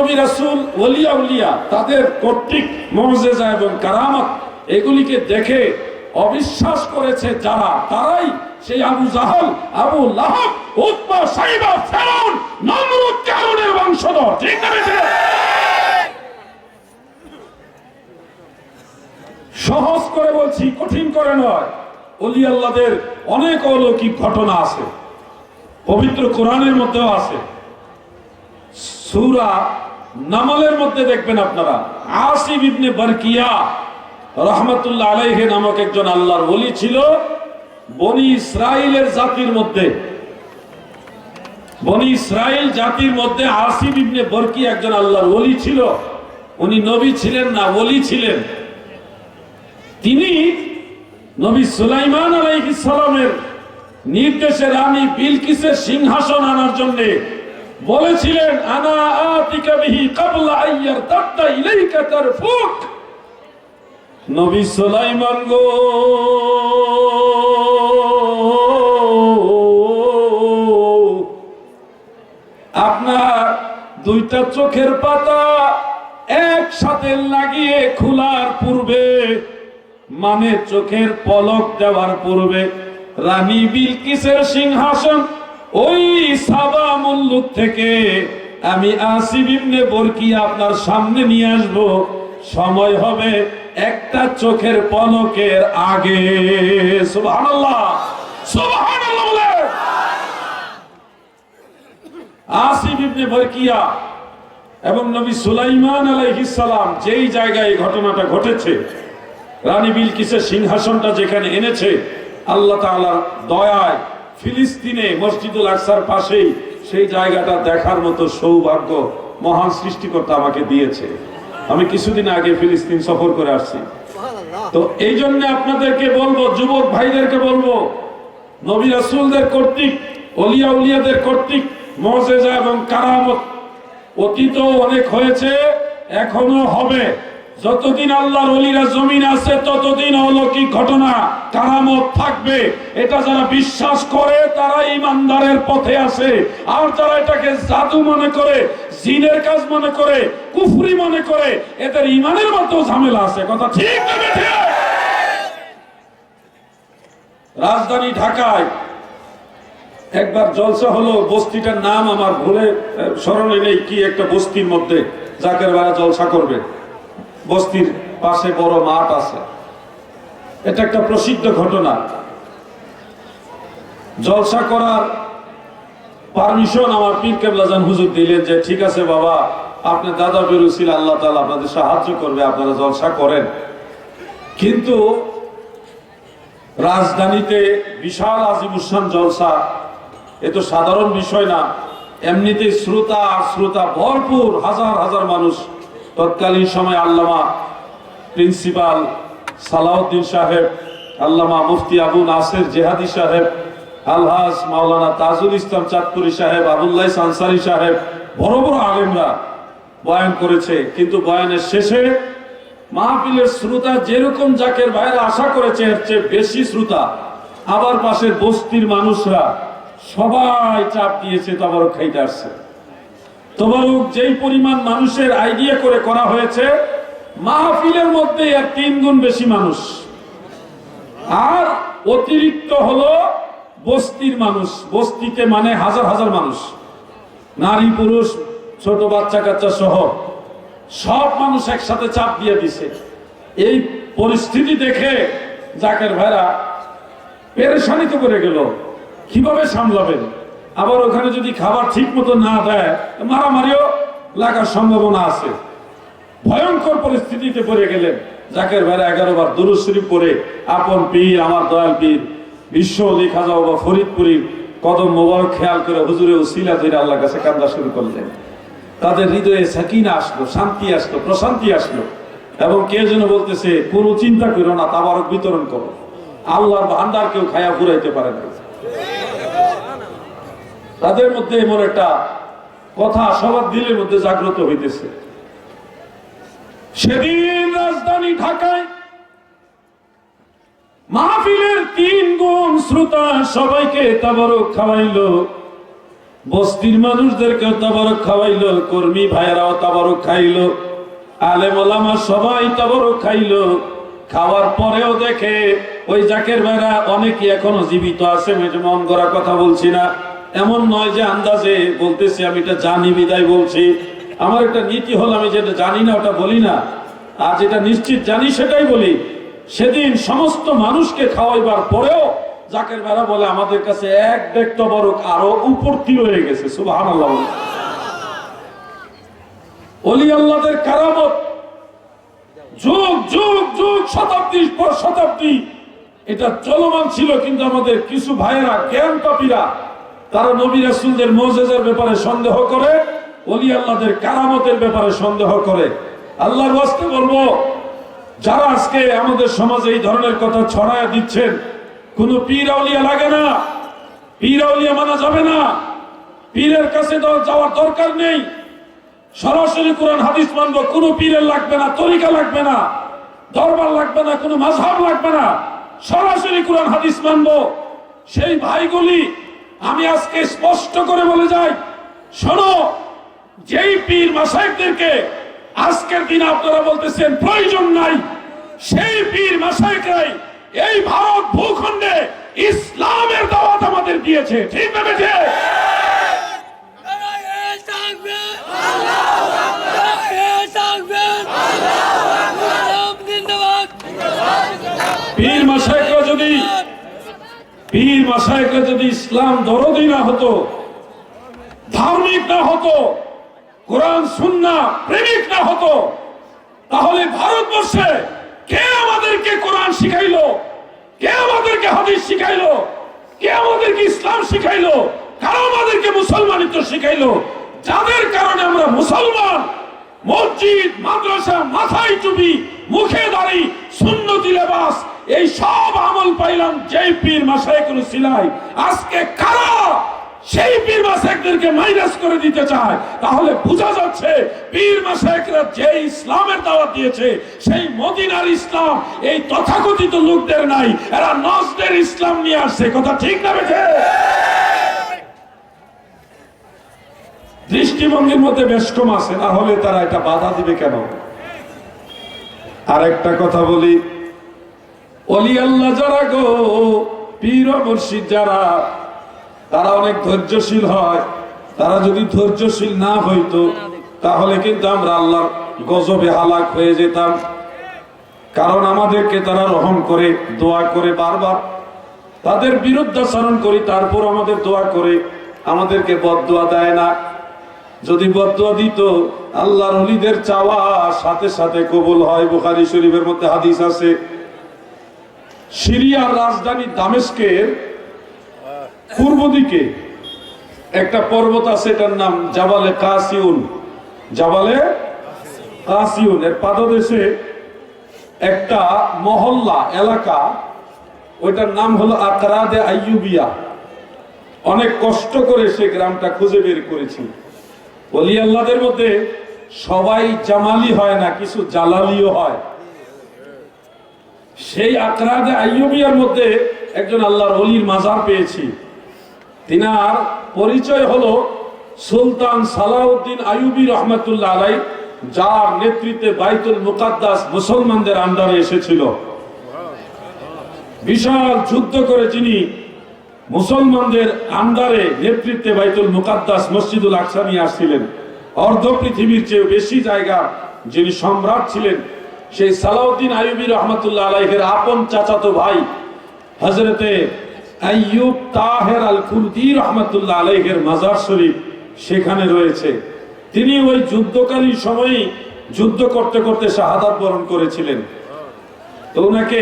নবী রাসূল ওলিয়া উলিয়া তাদের কর্তৃক মজেজা এবং কারামত, এগুলিকে দেখে অবিশ্বাস করেছে যারা, তারাই সেই আবু জাহাল, আবু বংশধর। সহজ করে বলছি, কঠিন করে নয়। অলি অনেক অলৌকিক ঘটনা আছে। পবিত্র কোরআনের মধ্যেও আছে। সূরা নামলের মধ্যে দেখবেন আপনারা। আসিফ ইবনে বারকিয়া রহমতুল্লাহ আলাইহে নামক একজন আল্লাহর ওলি ছিল বনি ইসরাইলের জাতির মধ্যে। বনি ইসরাইল জাতির মধ্যে আসিফ ইবনে বরকি একজন আল্লাহর ওলি ছিল। উনি নবী ছিলেন না ওলি ছিলেন। তিনি নবী সুলাইমান আলাইহিস সালামের নির্দেশে রানী বিলকিসের সিংহাসন আনার জন্য বলেছিলেন, আনা আতিকা বিহি ক্বাবলা আইয়ার তাবদা ইলাইকা তারফুক। নবী সুলাইমান গো, আপনার দুইটা চোখের পাতা একসাথে লাগিয়ে খোলার পূর্বে মানে চোখের পলক দেওয়ার পূর্বে, রানী বিলকিসের সিংহাসন ওই সাবা মুল্লুক থেকে আমি আসিফ ইবনে বরকি আপনার সামনে নিয়ে আসব। সময় হবে একটা চোখের পলকের আগে। সুবহানাল্লাহ। সুবহানাল্লাহ বলে। আসিফ ইবনে এবং নবী সুলাইমান আলাইহিস সালাম যেই জায়গায় ঘটনাটা ঘটেছে, রানী বিলকিসের সিংহাসনটা যেখানে এনেছে, আল্লাহ তাআলার দয়ায় ফিলিস্তিনে মসজিদুল আকসার পাশেই সেই জায়গাটা দেখার মতো সৌভাগ্য মহান সৃষ্টিকর্তা আমাকে দিয়েছে। আমি কিছুদিন আগে ফিলিস্তিন সফর করে আসছি। তো এই জন্য আপনাদেরকে বলব যুবক ভাইদেরকে বলব নবী রাসূলদের কর্তৃক অলিয়া উলিয়াদের কর্তৃক মজেজা এবং কারামত অতীত অনেক হয়েছে এখনও হবে। যতদিন আল্লাহর অলিরা জমিন আছে, ততদিন অলৌকিক ঘটনা কারামত থাকবে। এটা যারা বিশ্বাস করে, তারা ইমানদারের পথে আছে। আর যারা এটাকে জাদু মনে করে, জিনের কাজ মনে করে, কুফরি মনে করে, এদের ইমানের মতো ঝামেলা আছে। কথা ঠিক? রাজধানী ঢাকায় একবার জলসা হলো, বস্তিটার নাম আমার ভুলে স্মরণে নেই কি একটা বস্তির মধ্যে, জাকের বেলা জলসা করবে। বস্তির পাশে বড় মাঠ আছে। এটা একটা প্রসিদ্ধ ঘটনা। জলসা করার পারমিশন আমার পীর কেবলাজান হুজুর দিলেন যে, ঠিক আছে বাবা আপনি দাদা বেরুছিল আল্লাহ তালা আপনাদের সাহায্য করবে, আপনারা জলসা করেন। কিন্তু রাজধানীতে বিশাল আজিমুসান জলসা, এ তো সাধারণ বিষয় না। এমনিতে শ্রোতা আর শ্রোতা ভরপুর, হাজার হাজার মানুষ তৎকালীন সময় আল্লামা প্রিন্সিপাল সালাউদ্দিন সাহেব, আল্লামা মুফতি আবু নাসের জেহাদি সাহেব, আলহাজ মাওলানা তাজুল ইসলাম চাঁদপুরি সাহেব, আবুল্লাহ সানসারি সাহেব, বড় বড় আলেমরা বয়ান করেছে। কিন্তু বয়ানের শেষে মাহফিলের শ্রোতা যেরকম জাকের বাইরে আশা করেছে, এর চেয়ে বেশি শ্রোতা। আবার পাশের বস্তির মানুষরা সবাই চাপ দিয়েছে তবারক খাইতে আসছে। তবারক যেই পরিমাণ মানুষের আইডিয়া করে করা হয়েছে, মাহফিলের মধ্যে আর তিন গুণ বেশি মানুষ। আর অতিরিক্ত হলো বস্তির মানুষ। বস্তিতে মানে হাজার হাজার মানুষ। নারী, পুরুষ, ছোট বাচ্চা কাচ্চা সহ সব মানুষ একসাথে চাপ দিয়ে দিছে। এই পরিস্থিতি দেখে জাকের ভাইরা পেরেশানিতে করে গেল। কীভাবে সামলাবেন? আবার ওখানে যদি খাবার ঠিক মতো না দেয় মারামারিও লাগার সম্ভাবনা আছে। ভয়ঙ্কর পরিস্থিতিতে পড়ে গেলেন। জাকের ভাইরা এগারো বার দুরুদ শরীফ পড়ে, আপন পীর, আমার দয়াল পীর, বিশ্ব লেখা যাও বা ফরিদপুরি কদম মোবাইল খেয়াল করে হুজুরে উসিলা ধরে আল্লাহর কাছে কান্দা শুরু করলেন। তাদের হৃদয়ে সাকিনা আসলো, শান্তি আসলো, প্রশান্তি আসলো। এবং কে যেন বলতেছে, কোনো চিন্তা করো না, তাবারক বিতরণ করো। আল্লাহর ভান্ডার কেউ খায়া ফুরাইতে পারে না। তাদের মধ্যে এমন একটা কথা সবার দিলের মধ্যে জাগ্রত হইতেছে। সেদিন রাজধানী ঢাকায় মাহফিলের তিন গুণ শ্রোতা সবাইকে তাবারক খাওয়াইলো। বস্তির মানুষদেরকেও তাবারক খাওয়াইলো, কর্মী ভাইয়েরাও তাবারক খাইলো, আলেম সবাই তাবারক খাইলো। খাওয়ার পরেও দেখে, ওই জাকের ভাইরা অনেকে এখনও জীবিত আছে মন করার কথা বলছি না। এমন নয় যে আন্দাজে বলতেছি, আমি এটা জানি, বিদায় বলছি। আমার একটা নীতি হল, আমি যেটা জানি না, ওটা বলি না। আর যেটা নিশ্চিত জানি, সেটাই বলি। সেদিন সমস্ত মানুষকে খাওয়াইবার পরেও জাকের বেড়া বলে, আমাদের কাছে এক ব্যক্ত বরক আরও উপরতি রয়ে গেছে। সুবাহ অলি আল্লাহদের কারামত। যুগ যুগ যুগ শতাব্দীর পর শতাব্দী। এটা চলমান ছিল, কিন্তু আমাদের কিছু ভাইয়েরা জ্ঞান পাপীরা তারা নবী রাসূলদের মোজেজের ব্যাপারে সন্দেহ করে অলি আল্লাহদের কারামতের ব্যাপারে সন্দেহ করে। আল্লাহর ওয়াস্তে বলব, যারা আজকে আমাদের সমাজে এই ধরনের কথা ছড়ায় দিচ্ছেন, কোনো পীর আউলিয়া লাগে না। পীর আউলিয়া মানা যাবে না। পীরের কাছে যাওয়ার দরকার নেই। সরাসরি কোরআন হাদিস মানবো, কোনো পীরের লাগবে না, তরিকা লাগবে না, দরবার লাগবে না, কোনো মাঝহাব লাগবে না। সরাসরি কোরআন হাদিস মানবো। সেই ভাইগুলি আমি আজকে স্পষ্ট করে বলে যাই, শোনো, যেই পীর মাসাইকদেরকে আজকের দিন আপনারা বলতেছেন প্রয়োজন নাই, সেই পীর মাসাইকরাই এই ভারত ভূখণ্ডে ইসলামের দাওয়াত আমাদের দিয়েছে। ঠিক না বেঠে নারায়ণ তাকবীর নারায়ণ তাকবীর আল্লাহু জিন্দাবাদ পীর মাসাইকরা যদি পীর যদি ইসলাম দরদি না হতো, ধার্মিক না হতো, কোরআন, সুন্না প্রেমিক না হতো, তাহলে ভারতবর্ষে কে আমাদেরকে কোরআন শিখাইলো? কে আমাদেরকে হাদিস শিখাইলো? কে আমাদেরকে ইসলাম শিখাইলো? কারা আমাদেরকে মুসলমানিত্ব শিখাইলো? যাদের কারণে আমরা মুসলমান, মসজিদ, মাদ্রাসা, মাথায় টুপি, মুখে দাড়ি, সুন্নতি লেবাস এই সব আমল পাইলাম যেই পীর মাসাইকুল সিলাই। আজকে কারা সেই পীর মাসাইকদেরকে মাইনাস করে দিতে চায়? তাহলে বোঝা যাচ্ছে পীর মাসাইকরা যে ইসলামের দাওয়াত দিয়েছে, সেই মদিনার ইসলাম, এই তথাকথিত লোকদের নাই। এরা নজদের ইসলাম নিয়ে আসছে। কথা ঠিক না বেঠে? দৃষ্টিভঙ্গির মধ্যে বেশ কম আছে না হলে তারা এটা বাধা দিবে কেন? আর একটা কথা বলি অলি আল্লাহ যারা গো, পীর মুর্শিদ যারা, তারা অনেক ধৈর্যশীল হয়। তারা যদি ধৈর্যশীল না হইতো, তাহলে কিন্তু আমরা আল্লাহর গজবে হালাক হয়ে যেতাম। কারণ আমাদেরকে তারা রহম করে, দোয়া করে বারবার। তাদের বিরুদ্ধাচরণ করি, তারপর আমাদের দোয়া করে, আমাদেরকে বদদোয়া দেয় না। যদি বদুয়া দিত, আল্লাহর অলিদের চাওয়া সাথে সাথে কবুল হয়। বুখারী শরীফের মধ্যে হাদিস আছে সিরিয়ার রাজধানী দামেস্কের পূর্ব দিকে একটা পর্বত আছে, এটার নাম জাবালে কাসিউন। জাবালে কাসিউন, এর পাদদেশে একটা মহল্লা, এলাকা, ওইটার নাম হলো আকরাদে আইয়ুবিয়া। অনেক কষ্ট করে সে গ্রামটা খুঁজে বের করেছি। অলি আল্লাহদের মধ্যে সবাই জামালি হয় না, কিছু জালালিও হয়। সেই আকরাদে আইয়ুবিয়ার মধ্যে একজন আল্লাহর অলির মাজার পেয়েছি। তিনার পরিচয় হলো সুলতান সালাউদ্দিন আইয়ুবি রহমতুল্লাহ আলাই যার নেতৃত্বে বাইতুল মুকাদ্দাস মুসলমানদের আন্ডারে এসেছিল। বিশাল যুদ্ধ করে যিনি মুসলমানদের আন্ডারে নেতৃত্বে বাইতুল মুকাদ্দাস মসজিদুল আকসা আসছিলেন। অর্ধ পৃথিবীর চেয়ে বেশি জায়গা যিনি সম্রাট ছিলেন সেই সালাউদ্দিন আইয়ুবী রহমতুল্লাহ আলাইহের আপন চাচাতো ভাই হজরতে আইয়ুব তাহের আল কুর্দি রহমতুল্লাহ আলাইহের মাজার শরীফ সেখানে রয়েছে। তিনি ওই যুদ্ধকালীন সময়েই যুদ্ধ করতে করতে শাহাদাত বরণ করেছিলেন। তো ওনাকে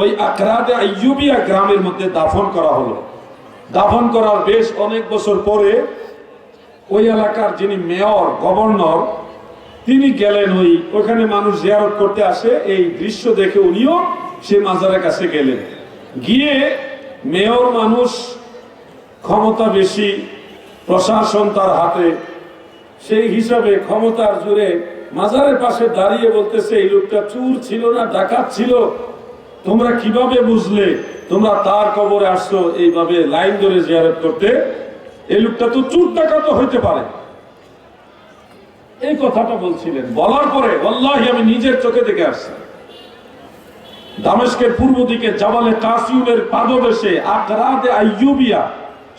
ওই আকরাদে আইয়ুবিয়া গ্রামের মধ্যে দাফন করা হলো। দাফন করার বেশ অনেক বছর পরে ওই এলাকার যিনি মেয়র, গভর্নর তিনি গেলেন ওই, ওখানে মানুষ জিয়ারত করতে আসে, এই দৃশ্য দেখে উনিও সে মাজারের কাছে গেলেন। গিয়ে মেয়র মানুষ, ক্ষমতা বেশি, প্রশাসন তার হাতে। সেই হিসাবে ক্ষমতার জুড়ে মাজারের পাশে দাঁড়িয়ে বলতেছে, এই লোকটা চুর ছিল না, ডাকাত ছিল। তোমরা কীভাবে বুঝলে? তোমরা তার কবরে আসছো, এইভাবে লাইন ধরে জিয়ারত করতে। এই লোকটা তো চুর ডাকাত হইতে পারে। এই কথাটা বলছিলেন। বলার পরে আল্লাহি আমি নিজের চোখে দেখে আসছি। দামেস্কের পূর্ব দিকে জাবালে কাসিউলের পাদদেশে আকরাদে আইয়ুবিয়া,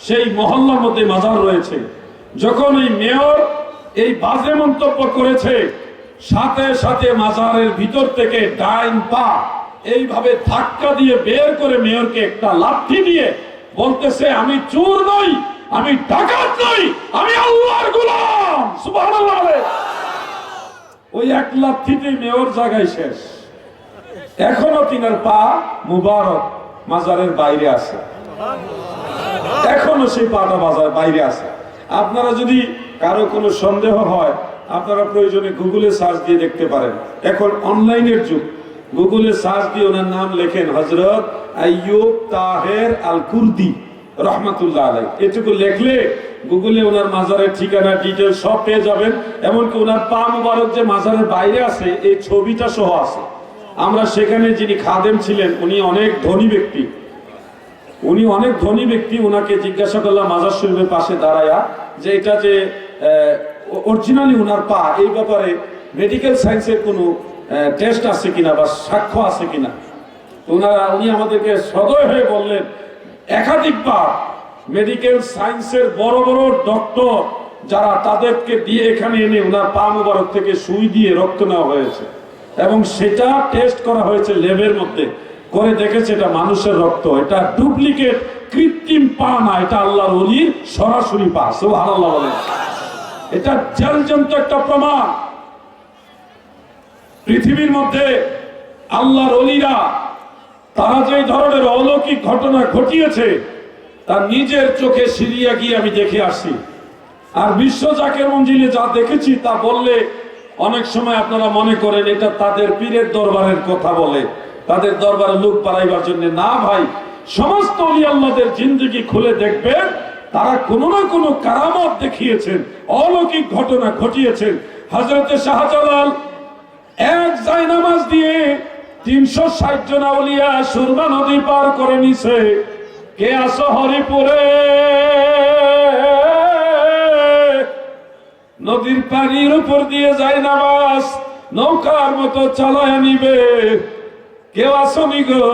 সেই মহল্লার মধ্যে মাজার রয়েছে। যখন এই মেয়র এই বাজে মন্তব্য করেছে, সাথে সাথে মাজারের ভিতর থেকে ডাইন পা এইভাবে ধাক্কা দিয়ে বের করে মেয়রকে একটা লাঠি দিয়ে বলতেছে, আমি চোর নই আমি ডাকাত নই, আমি আল্লাহর গোলাম। সুবহানাল্লাহ ওই এক লাঠিতে মেয়র জায়গায় শেষ। এখনও তিনার পা মুবারক মাজারের বাইরে আছে। এখনও সেই পাটা বাজার বাইরে আছে। আপনারা যদি কারও কোনো সন্দেহ হয়, আপনারা প্রয়োজনে গুগলে সার্চ দিয়ে দেখতে পারেন। এখন অনলাইনের যুগ। গুগলে সার্চ দিয়ে ওনার নাম লেখেন হজরত আইয়ুব তাহের আল কুর্দি। রহমাতুল্লাহ আলাই এটুকু লেখলে গুগলে ওনার মাজারের ঠিকানা ডিটেল সব পেয়ে যাবেন। এমনকি ওনার পা মুবারক যে মাজারের বাইরে আছে, এই ছবিটা সহ আছে। আমরা সেখানে যিনি খাদেম ছিলেন, উনি অনেক ধনী ব্যক্তি। উনি অনেক ধনী ব্যক্তি ওনাকে জিজ্ঞাসা করলাম মাজার শরীফের পাশে দাঁড়ায়া যে এটা যে অরিজিনালি ওনার পা, এই ব্যাপারে মেডিকেল সায়েন্সের কোনো টেস্ট আছে কিনা বা সাক্ষ্য আছে কিনা? ওনারা উনি আমাদেরকে সদয় হয়ে বললেন একাধিকবার মেডিকেল সায়েন্সের বড় বড় ডক্টর যারা তাদেরকে দিয়ে এখানে এনে ওনার পা মুবারক থেকে সুই দিয়ে রক্ত নেওয়া হয়েছে। এবং সেটা টেস্ট করা হয়েছে ল্যাবের মধ্যে। করে দেখেছে এটা মানুষের রক্ত। এটা ডুপ্লিকেট কৃত্রিম পা না, এটা আল্লাহর অলির সরাসরি পা। সুবহানাল্লাহ বলেন। এটা জলজন্ত একটা প্রমাণ। পৃথিবীর মধ্যে আল্লাহর অলিরা তারা যে ধরনের অলৌকিক ঘটনা ঘটিয়েছে তার নিজের চোখে সিরিয়া গিয়ে আমি দেখে আসি। আর বিশ্ব জাকের মঞ্জিলে যা দেখেছি, তা বললে অনেক সময় আপনারা মনে করেন এটা তাদের পীরের দরবারের কথা বলে। তাদের দরবারে লোক পাড়াইবার জন্য। না ভাই, সমস্ত অলি আল্লাহদের জিন্দগি খুলে দেখবেন, তারা কোনো না কোনো কারামত দেখিয়েছেন, অলৌকিক ঘটনা ঘটিয়েছেন। হজরতে শাহজালাল এক জায়নামাজ দিয়ে তিনশো ষাট জন আউলিয়া সুরমা নদী পার করে নিছে। কে আসো হরিপুরে? নদীর পানির উপর দিয়ে যায় নামাজ, নৌকার মতো চালায় নিবে। কেউ আসনি গো?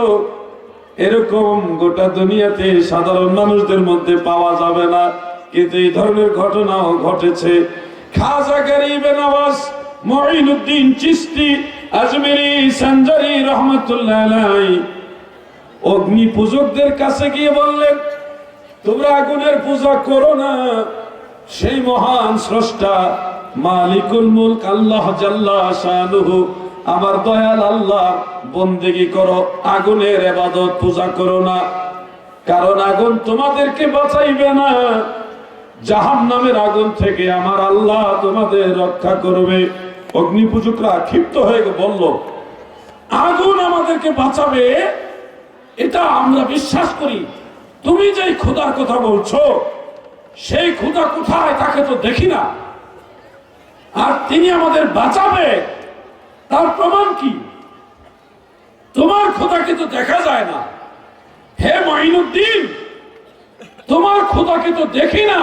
এরকম গোটা দুনিয়াতে সাধারণ মানুষদের মধ্যে পাওয়া যাবে না। কিন্তু এই ধরনের ঘটনাও ঘটেছে। খাজা গরিবে নওয়াজ মঈনুদ্দিন চিস্তি আজমেরি সঞ্জারি রহমতুল্লাহ অগ্নি পূজকদের কাছে গিয়ে বললেন তোমরা আগুনের পূজা করো না। সেই মহান স্রষ্টা মালিকুল মুলক আল্লাহ জাল্লা শানুহু। আমার দয়াল আল্লাহ, বন্দেগি করো, আগুনের এবাদত পূজা করো না। কারণ আগুন তোমাদেরকে বাঁচাইবে না। জাহান নামের আগুন থেকে আমার আল্লাহ তোমাদের রক্ষা করবে। অগ্নি পূজকরা ক্ষিপ্ত হয়ে বলল, আগুন আমাদেরকে বাঁচাবে, এটা আমরা বিশ্বাস করি। তুমি যেই খোদার কথা বলছো, সেই খুদা কোথায় তাকে তো দেখি না। আর তিনি আমাদের বাঁচাবে, তার প্রমাণ কি? তোমার খোদাকে তো দেখা যায় না। হে মাইনুদ্দিন তোমার খোদাকে তো দেখি না।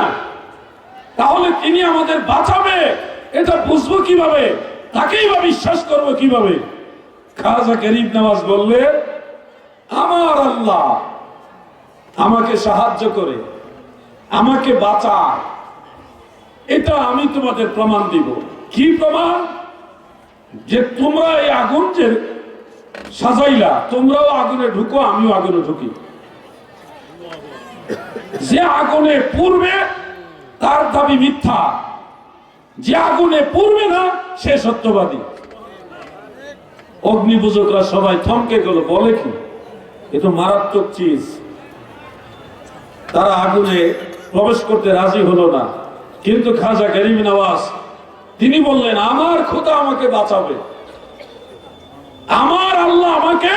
তাহলে তিনি আমাদের বাঁচাবে। এটা বুঝব কীভাবে? তাকেই বা বিশ্বাস করব কীভাবে? খাজা গরিব নামাজ বললে, আমার আল্লাহ আমাকে সাহায্য করে, আমাকে বাঁচা এটা আমি তোমাদের প্রমাণ দিব। কি প্রমাণ? যে তোমরা এই আগুন যে সাজাইলা, তোমরাও আগুনে ঢুকো, আমিও আগুনে ঢুকি। যে আগুনে পূর্বে তার দাবি মিথ্যা। যে আগুনে পূর্বে না, সে সত্যবাদী। অগ্নিপূজকরা সবাই থমকে গেল, বলে কি? এ তো মারাত্মক চিজ। তারা আগুনে প্রবেশ করতে রাজি হলো না। কিন্তু খাজা গরিব নওয়াজ তিনি বললেন, আমার খোদা আমাকে বাঁচাবে। আমার আল্লাহ আমাকে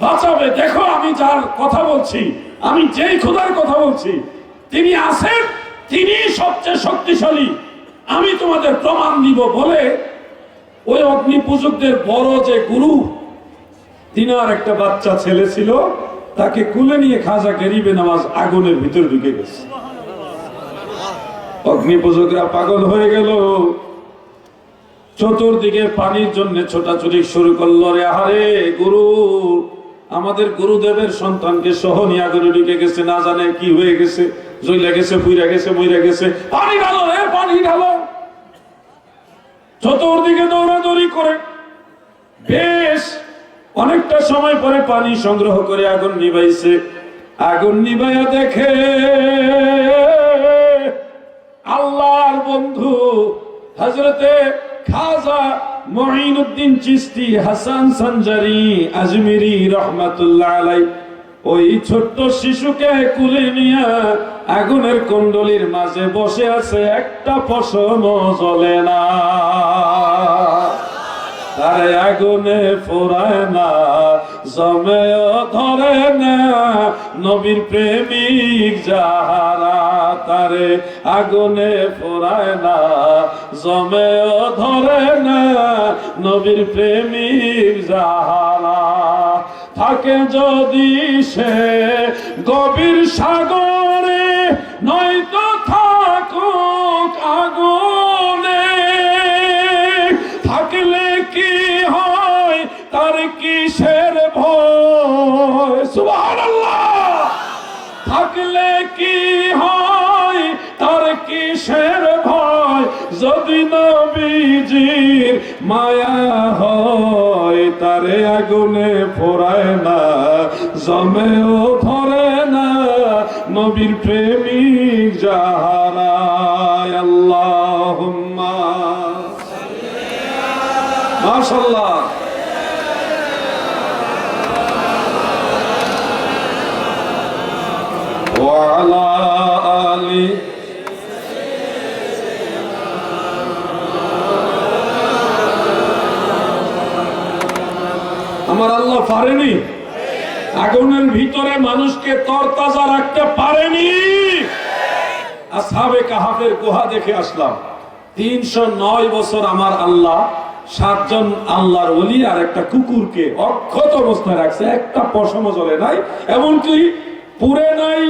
বাঁচাবে। দেখো, আমি যার কথা বলছি, আমি যেই খোদার কথা বলছি, তিনি আছেন, তিনি সবচেয়ে শক্তিশালী। আমি তোমাদের প্রমাণ দিব বলে ওই অগ্নি পূজকদের বড় যে গুরু, তিনার একটা বাচ্চা ছেলে ছিল, তাকে কুলে নিয়ে খাজা গরিবে নামাজ আগুনের ভিতরে ঢুকে গেছে। অগ্নি পূজকরা পাগল হয়ে গেল। চতুর্দিকে পানির জন্য ছোটাছুটি শুরু করল রে, আহারে গুরু, আমাদের গুরুদেবের সন্তানকে সহ নিয়া করে ঢুকে গেছে, না জানে কি হয়ে গেছে জইলা গেছে, পুইরা গেছে, মইরা গেছে। পানি ঢালো রে, পানি ঢালো। চতুর্দিকে দৌড়াদৌড়ি করে। বেশ, অনেকটা সময় পরে পানি সংগ্রহ করে আগুন নিবাইছে আগুন নিবাইয়া দেখে আল্লাহর বন্ধু হজরতে খাজা মঈনুদ্দিন চিস্তি হাসান সঞ্জারি আজমিরি রহমাতুল্লাহ আলাই ওই ছোট্ট শিশুকে কুলে নিয়ে আগুনের কুণ্ডলির মাঝে বসে আছে একটা পশম জ্বলে না। তারে আগুনে ফোরায় না, জমেও ধরে না। নবীর প্রেমিক যাহারা তারে আগুনে ফোরায় না, জমেও ধরে না। নবীর প্রেমিক যাহারা থাকে যদি সে গভীর সাগরে, নয়তো থাকুক আগুনে। থাকলে কি হয়? তার কিসের ভয়? সুবহানাল্লাহ! থাকলে কি নবীজির মায়া হয় তারে আগুনে ফোরায় না জমেও ধরে না নবীর প্রেমিক যাহারা আল্লাহুম্মা মাশাল্লাহ وعلى আমার আল্লাহ পারেনি? আগুনের ভিতরে মানুষকে তরতাজা রাখতে পারেনি। আসহাবে কাহাফের গুহা দেখে আসলাম। তিনশো নয় বছর আমার আল্লাহ সাতজন আল্লাহর ওলি আর একটা কুকুরকে অক্ষত অবস্থায় রাখছে। একটা পশম জ্বলে নাই, এমনকি পুড়ে নাই,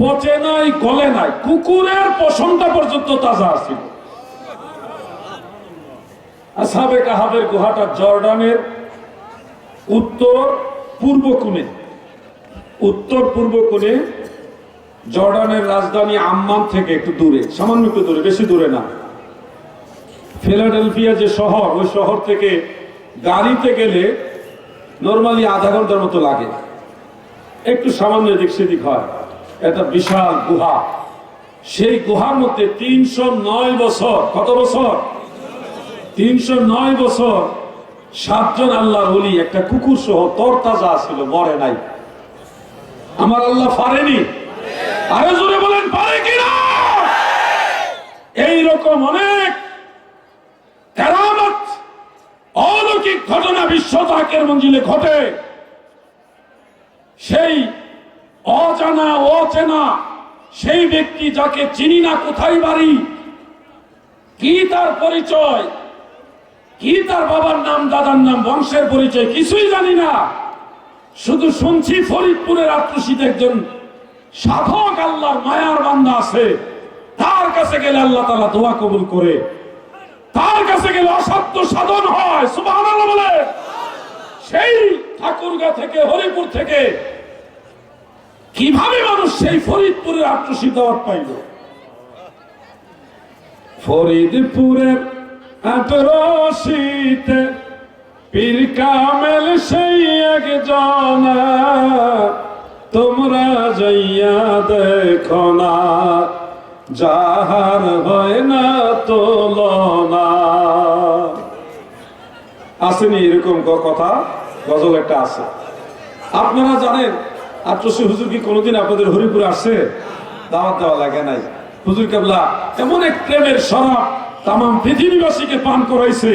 পচে নাই, গলে নাই। কুকুরের পশমটা পর্যন্ত তাজা আছিল। আসহাবে কাহাবের গুহাটা জর্ডানের উত্তর পূর্ব কোণে। উত্তর পূর্ব কোণে জর্ডানের রাজধানী আম্মান থেকে একটু দূরে, সামান্য একটু দূরে, বেশি দূরে না। ফিলাডেলফিয়া যে শহর, ওই শহর থেকে গাড়িতে গেলে নর্মালি আধা ঘণ্টার মতো লাগে। একটু সামান্য এদিক সেদিক হয়। এটা বিশাল গুহা। সেই গুহার মধ্যে তিনশো নয় বছর, কত বছর? তিনশো নয় বছর সাতজন আল্লাহ বলি একটা কুকুর সহ তরতাজা ছিল, মরে নাই। আমার আল্লাহ পারেনি। আরও জোরে বলেন, পারে কিনা? এইরকম অনেক কেরামত অলৌকিক ঘটনা বিশ্ব তাকের মঞ্জিলে ঘটে। সেই অজানা, অচেনা, সেই ব্যক্তি যাকে চিনি না কোথায় বাড়ি, কি তার পরিচয়? কি তার বাবার নাম, দাদার নাম, বংশের পরিচয় কিছুই জানি না। শুধু শুনছি ফরিদপুরের আত্মসিদ একজন সাধক আল্লাহর মায়ার বান্দা আছে। তার কাছে গেলে আল্লাহ তালা দোয়া কবুল করে। তার কাছে গেলে অসাধ্য সাধন হয়, সুবহানাল্লাহ বলে। সেই ঠাকুরগা থেকে, হরিপুর থেকে কীভাবে মানুষ সেই ফরিদপুরের আত্মসিদ্ধ পাইল? ফরিদপুরের আটরশিতে পীর কামেল সেই একজন। তোমরা যাইয়া দেখো না, যাহার হয় না তোলনা। আসেনি এরকম কথা, গজল একটা আছে। আপনারা জানেন আটরশি হুজুর কি কোনোদিন আপনাদের হরিপুর আসছে? দাওয়াত দেওয়া লাগে নাই। হুজুর কেবলা, এমন এক প্রেমের শরাব তাম পৃথিবীবাসীকে পান করাইছে।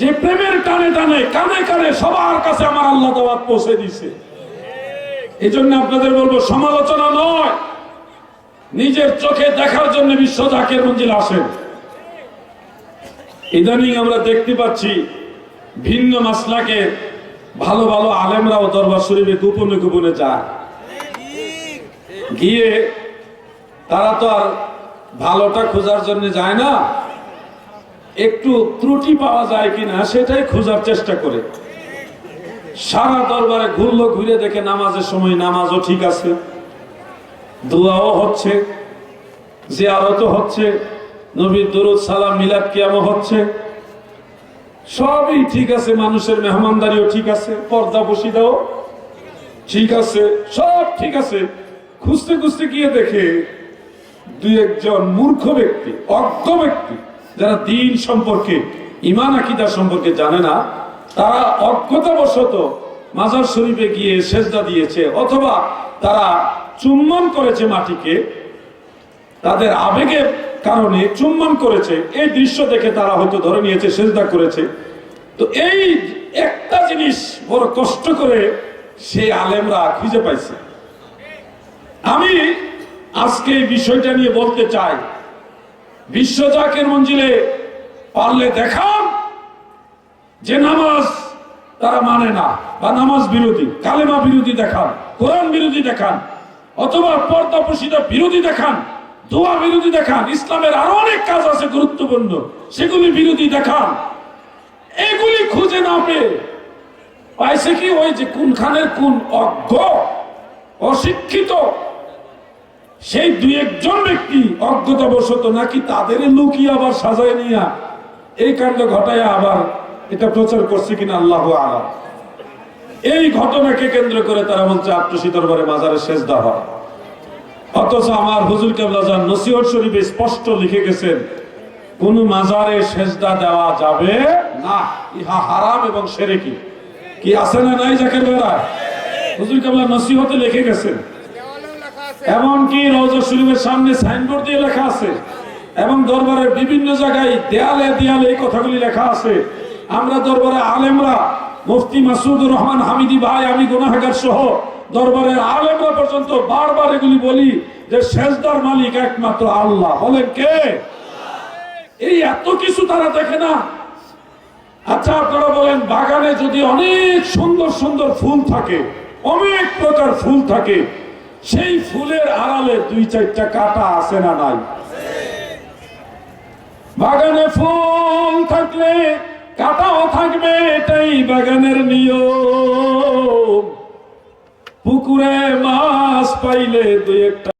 যে প্রেমের টানে টানে, কানে কানে সবার কাছে আমার আল্লাহ দাওয়াত পৌঁছে দিছে এই জন্য আপনাদের বলব, সমালোচনা নয়। নিজের চোখে দেখার জন্য বিশ্ব জাকের মঞ্জিল আসেন। ইদানিং আমরা দেখতে পাচ্ছি, ভিন্ন মাসলাকে ভালো ভালো আলেমরাও দরবার শরীফে গোপনে গোপনে যায়। গিয়ে তারা তো আর ভালোটা খোঁজার জন্য যায় না। একটু ত্রুটি পাওয়া যায় কিনা সেটাই খোঁজার চেষ্টা করে। সারা দরবারে ঘুরলো, ঘুরে দেখে নামাজের সময় নামাজও ঠিক আছে। দোয়াও হচ্ছে যে জিয়ারতও হচ্ছে, নবীর দরুদ, সালাম, মিলাদ কিয়াম হচ্ছে। সবই ঠিক আছে, মানুষের মেহমানদারিও ঠিক আছে, পর্দা বসিদাও ঠিক আছে, সব ঠিক আছে। খুঁজতে খুঁজতে গিয়ে দেখে দুই একজন মূর্খ ব্যক্তি, অজ্ঞ ব্যক্তি যারা দিন সম্পর্কে ইমান আকিদা সম্পর্কে জানে না, তারা অজ্ঞতাবশত মাজার শরীফে গিয়ে সেজদা দিয়েছে, অথবা তারা চুম্বন করেছে মাটিকে, তাদের আবেগের কারণে চুম্বন করেছে। এই দৃশ্য দেখে তারা হয়তো ধরে নিয়েছে, সেজদা করেছে। তো এই একটা জিনিস বড় কষ্ট করে সেই আলেমরা খুঁজে পাইছে। আমি আজকে এই বিষয়টা নিয়ে বলতে চাই বিশ্ব জাকের মঞ্জিলে পারলে দেখান যে নামাজ তারা মানে না, বা নামাজ বিরোধী, কালেমা বিরোধী দেখান, কোরআন বিরোধী দেখান, অথবা পর্দা প্রসিদা বিরোধী দেখান, দোয়া বিরোধী দেখান, ইসলামের আরও অনেক কাজ আছে গুরুত্বপূর্ণ, সেগুলি বিরোধী দেখান। এগুলি খুঁজে না পেয়ে পাইছে কি ওই যে কোনখানের কোন অজ্ঞ, অশিক্ষিত সেই দুই একজন ব্যক্তি অজ্ঞতাবশত নাকি তাদের লুকিয়ে আবার সাজায় নিয়া এই কাণ্ড ঘটায় আবার এটা প্রচার করছে কিনা আল্লাহ আলাম। এই ঘটনাকে কেন্দ্র করে তারা বলছে আত্মসী দরবারে মাজারে শেষ হয়। অথচ আমার হুজুর কেবলাজান নসিহত শরীফে স্পষ্ট লিখে গেছেন, কোন মাজারে সেজদা দেওয়া যাবে না। ইহা হারাম এবং সেরেকি। কি আছে না নাই যাকে বেড়া হুজুর কেবলা নসিহতে লিখে গেছেন। এমনকি রওজা শরীফের সামনে সাইনবোর্ড দিয়ে লেখা আছে। এবং দরবারের বিভিন্ন জায়গায় দেয়ালে দেয়ালে এই কথাগুলি লেখা আছে। আমরা দরবারে আলেমরা, মুফতি মাসুদ রহমান হামিদি ভাই, আমি গুনাহাগার সহ দরবারের আলেমরা পর্যন্ত বারবার এগুলি বলি যে শেষদার মালিক একমাত্র আল্লাহ। বলেন কে? এই এত কিছু তারা দেখে না। আচ্ছা আপনারা বলেন, বাগানে যদি অনেক সুন্দর সুন্দর ফুল থাকে, অনেক প্রকার ফুল থাকে সেই ফুলের আড়ালে দুই চারটা কাটা আছে না নাই? বাগানে ফুল থাকলে, কাটাও থাকবে, এটাই বাগানের নিয়ম। পুকুরে মাছ পাইলে দুই একটা